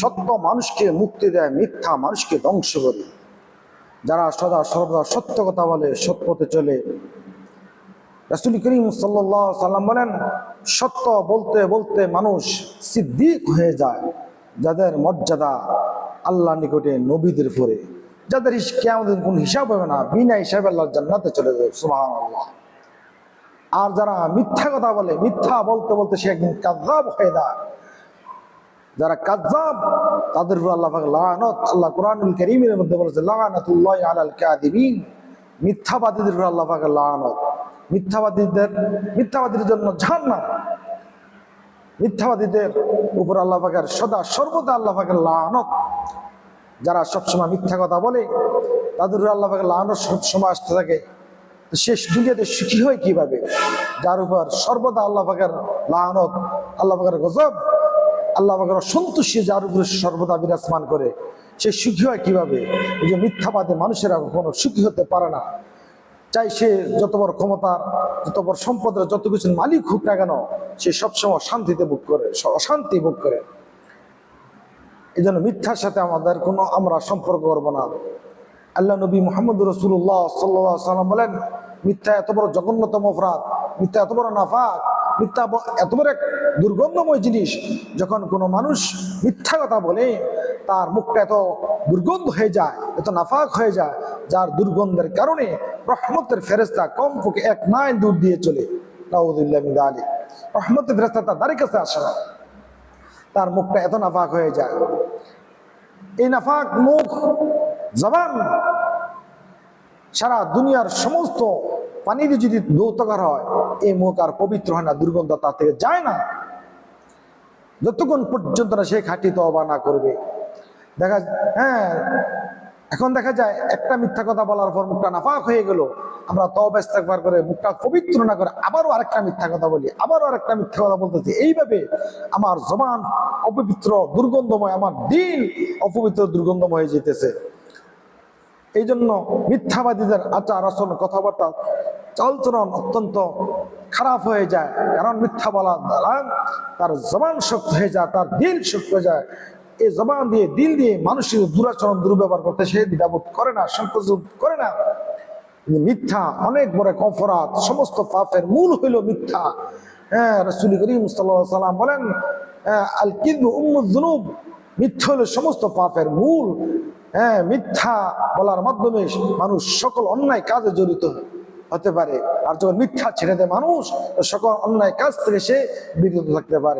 সত্য মানুষকে মুক্তি দেয়, মিথ্যা মানুষকে ধ্বংস করে। যারা সদা সর্বদা সত্য কথা বলে সত্যতে চলে। রাসূল করিম আলাইহি সাল্লাম বলেন, সত্য বলতে বলতে মানুষ সিদ্দিক হয়ে যায়, যাদের মর্যাদা আল্লাহ নিকটে নবীদের পরে যাদের কোন হিসাব হবে না, বিনা হিসাবে আল্লাহ জান্নাতে চলে যাবে, সুবহানাল্লাহ। আর যারা মিথ্যা কথা বলে, মিথ্যা বলতে বলতে সে একদিন কাজাব হয়ে যায়। যারা কাজাব তাদের উপর আল্লাহ লানত, আল্লাহ কোরআনুল কারীমের মধ্যে বলেছে, লানাতুল্লাহি আলাল কাযিবিন। মিথ্যাবাদীদের উপর আল্লাহ পাকের লানত। মিথ্যাবাদীদের, মিথ্যাবাদীর জন্য জাহান্নাম। মিথ্যাবাদীদের উপর আল্লাহ সদা সর্বদা আল্লাহ পাকের লানত। যারা সবসময় মিথ্যা কথা বলে, তাদের উপর আল্লাহ পাকের লানত সবসময় আসতে থাকে। শেষ দুনিয়াতে সুখী হয় কীভাবে? যার উপর সর্বদা আল্লাহ পাকের লানত, আল্লাহ পাকের গজব, আল্লাহ পাকের অসন্তুষ্টি যার উপরে সর্বদা বিরাজমান করে, সে সুখী হয় কীভাবে? এই যে মিথ্যাবাদে মানুষেরা কখনো সুখী হতে পারে না। চাই সে যত বড় ক্ষমতার যত বড় সম্পদের যত কিছু মালিক হোক না কেন, সে সবসময় শান্তিতে ভোগ করে, অশান্তি ভোগ করে। এই জন্য মিথ্যার সাথে আমাদের কোনো আমরা সম্পর্ক করব না। আল্লাহ নবী মোহাম্মদ রসুল্লাহ সাল্লাহ সাল্লাম বলেন মিথ্যা এত বড় জঘন্যতম অপরাধ, মিথ্যা এত বড় নাফাক, মিথ্যা এত বড় এক দুর্গন্ধময় জিনিস। যখন কোনো মানুষ মিথ্যা কথা বলে, তার মুখটা এত দুর্গন্ধ হয়ে যায়, এত নাফাক হয়ে যায়, যার দুর্গন্ধের কারণে রহমতের ফেরেস্তা কমপক্ষে এক মাইল দূর দিয়ে চলে। রাউদুল্লাহ আলী রহমতের ফেরেস্তা তার দাঁড়িয়ে কাছে আসে না। তার মুখটা এত নাফাক হয়ে যায়। এই নাফাক মুখ, জবান সারা দুনিয়ার সমস্ত পানিতে যদি দৌতকার হয়, এই মুখ আর পবিত্র হয় না, দুর্গন্ধ তার থেকে যায় না। যতক্ষণ পর্যন্ত না সে খাঁটি তবা না করবে। দেখা হ্যাঁ এখন দেখা যায় একটা মিথ্যা কথা বলার পর মুখটা নাফাক হয়ে গেল। আমরা তবা ইস্তেগফার করে মুখটা পবিত্র না করে আবারও আরেকটা মিথ্যা কথা বলি, আবারও আরেকটা মিথ্যা কথা বলতেছি। এইভাবে আমার জবান অপবিত্র, দুর্গন্ধময়, আমার দিন অপবিত্র, দুর্গন্ধময় হয়ে যেতেছে। এই জন্য মিথ্যাবাদীদের আচার আচরণ কথাবার্তা চালচরণ অত্যন্ত খারাপ হয়ে যায়। কারণ মিথ্যা বলার দ্বারা তার জবান শক্ত হয়ে যায়, তার দিল শক্ত হয়ে যায়। এই জবান দিয়ে, দিল দিয়ে মানুষের দুরাচরণ, দুর্ব্যবহার করতে সে দ্বিধাবোধ করে না সংকোচ করে না। মিথ্যা অনেক বড় এক অপরাধ। সমস্ত পাপের মূল হইল মিথ্যা। হ্যাঁ রসুল করিম সাল্লাম বলেন আল কিদু উম্মুদ্দুনুব মিথ্যা হলো সমস্ত পাপের মূল। হ্যাঁ মিথ্যা বলার মাধ্যমে মানুষ সকল অন্যায় কাজে জড়িত হতে পারে। আর যখন মিথ্যা ছেড়ে দেয় মানুষ সকল অন্যায় কাজ থেকে সে বিরত থাকতে পারে।